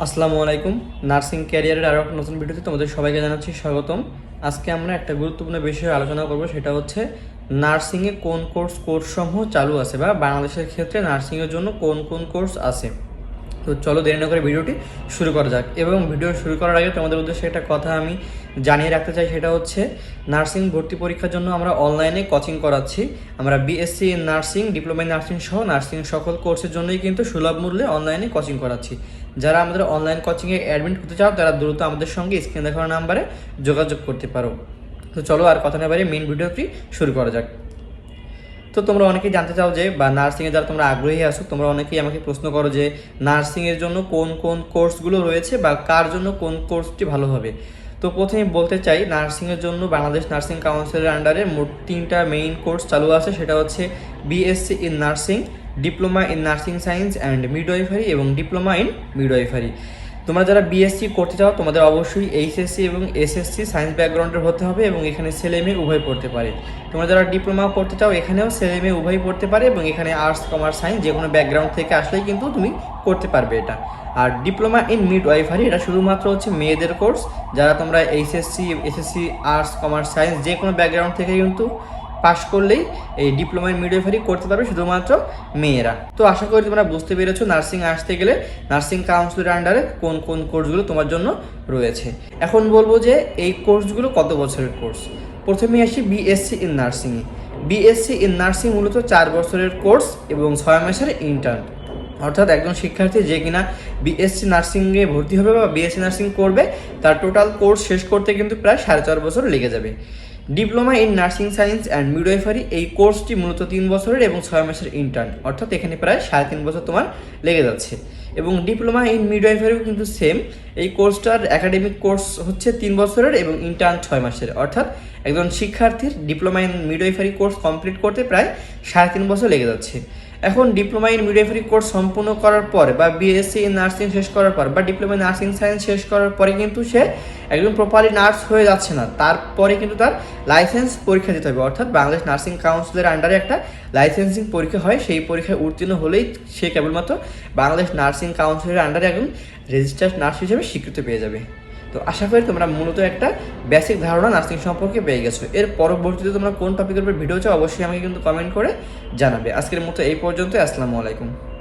আসসালামু আলাইকুম। নার্সিং ক্যারিয়ারের আরও একটা নতুন ভিডিওতে তোমাদের সবাইকে জানাচ্ছি স্বাগতম। আজকে আমরা একটা গুরুত্বপূর্ণ বিষয়ে আলোচনা করব, সেটা হচ্ছে নার্সিংয়ে কোন কোর্স কোর্সসমূহ চালু আছে বা বাংলাদেশের ক্ষেত্রে নার্সিংয়ের জন্য কোন কোন কোর্স আছে। তো চলো দেরি না করে ভিডিওটি শুরু করা যাক। এবং ভিডিও শুরু করার আগে তোমাদের উদ্দেশ্যে একটা কথা আমি জানিয়ে রাখতে চাই, সেটা হচ্ছে নার্সিং ভর্তি পরীক্ষার জন্য আমরা অনলাইনে কোচিং করাচ্ছি। আমরা বিএসসি নার্সিং ডিপ্লোমা নার্সিং সহ নার্সিং সকল কোর্সের জন্যই কিন্তু সুলভ মূল্যে অনলাইনে কোচিং করাচ্ছি। যারা আমাদের অনলাইন কোচিংয়ে অ্যাডমিট হতে চাও, তারা দ্রুত আমাদের সঙ্গে স্ক্রিন দেখানোর নাম্বারে যোগাযোগ করতে পারো। তো চলো আর কথা না বাড়িয়ে মেন ভিডিওটি শুরু করা যাক। তো তোমরা অনেকেই জানতে চাও যে, বা নার্সিংয়ে যারা তোমরা আগ্রহী আছো, তোমরা অনেকেই আমাকে প্রশ্ন করো যে নার্সিংয়ের জন্য কোন কোন কোর্সগুলো রয়েছে বা কার জন্য কোন কোর্সটি ভালো হবে? তো প্রথমে বলতে চাই নার্সিংয়ের জন্য বাংলাদেশ নার্সিং কাউন্সিলের আন্ডারে মোট তিনটা মেইন কোর্স চালু আছে, সেটা হচ্ছে BSc in nursing diploma in nursing science and midwifery এবং ডিপ্লোমা ইন মিডওয়াইফারি তোমরা যারা বিএসসি করতে চাও, তোমাদের অবশ্যই এইচএসসি এবং এসএসসি সায়েন্স ব্যাকগ্রাউন্ডের হতে হবে এবং এখানে ছেলে মেয়ে উভয় পড়তে পারে। তোমরা যারা ডিপ্লোমা করতে চাও, এখানেও ছেলে মেয়ে উভয় পড়তে পারে এবং এখানে আর্টস কমার্স সায়েন্স যে কোনো ব্যাকগ্রাউন্ড থেকে আসলেই কিন্তু তুমি করতে পারবে এটা। আর ডিপ্লোমা ইন মিড ওয়াইফারি এটা শুধুমাত্র হচ্ছে মেয়েদের কোর্স যারা তোমরা HSC SSC arts commerce science যে কোনো ব্যাকগ্রাউন্ড থেকে কিন্তু পাশ করলেই এই ডিপ্লোমা ইন করতে পারবে শুধুমাত্র মেয়েরা। তো আশা করি তোমরা বুঝতে পেরেছ নার্সিং আসতে গেলে নার্সিং কাউন্সিলের আন্ডারে কোন কোন কোর্সগুলো তোমার জন্য রয়েছে। এখন বলব যে এই কোর্সগুলো কত বছরের কোর্স প্রথমে আসি BSc in nursing BSc in nursing মূলত চার বছরের কোর্স এবং ছয় মাসের ইন্টার্ন অর্থাৎ একজন শিক্ষার্থী যে কিনা বিএসসি নার্সিংয়ে ভর্তি হবে বা বিএসসি নার্সিং করবে, তার টোটাল কোর্স শেষ করতে কিন্তু প্রায় সাড়ে চার বছর লেগে যাবে। Diploma in nursing science and midwifery, এই কোর্সটি মূলত তিন বছরের এবং ছয় মাসের ইন্টার্ন অর্থাৎ এখানে প্রায় সাড়ে তিন বছর তোমার লেগে যাচ্ছে। এবং ডিপ্লোমা ইন মিডওয়াইফারিও কিন্তু সেম এই কোর্সটার একাডেমিক কোর্স হচ্ছে তিন বছরের এবং ইন্টার্ন ছয় মাসের। অর্থাৎ একজন শিক্ষার্থীর diploma in midwifery course complete করতে প্রায় সাড়ে তিন বছর লেগে যাচ্ছে। এখন ডিপ্লোমা ইন মিডওয়াইফারি কোর্স সম্পূর্ণ করার পর বা বিএসসি ইন নার্সিং শেষ করার পর বা ডিপ্লোমা ইন নার্সিং সায়েন্স শেষ করার পরে কিন্তু সে একদম প্রপারলি নার্স হয়ে যাচ্ছে না। তারপরে কিন্তু তার লাইসেন্স পরীক্ষা দিতে হবে। অর্থাৎ বাংলাদেশ নার্সিং কাউন্সিলের আন্ডারে একটা লাইসেন্সিং পরীক্ষা হয়। সেই পরীক্ষায় উত্তীর্ণ হলেই সে কেবলমাত্র বাংলাদেশ নার্সিং কাউন্সিলের আন্ডারে একজন রেজিস্টার্ড নার্স হিসেবে স্বীকৃতি পেয়ে যাবে। তো আশা করি তোমরা মূলত একটা বেসিক ধারণা নার্সিং সম্পর্কে পেয়ে গেছো। এর পরবর্তীতে তোমরা কোন টপিকের উপর ভিডিও চাও, অবশ্যই আমাকে কিন্তু কমেন্ট করে জানাবে। আজকের মতো এই পর্যন্ত আসসালামু আলাইকুম।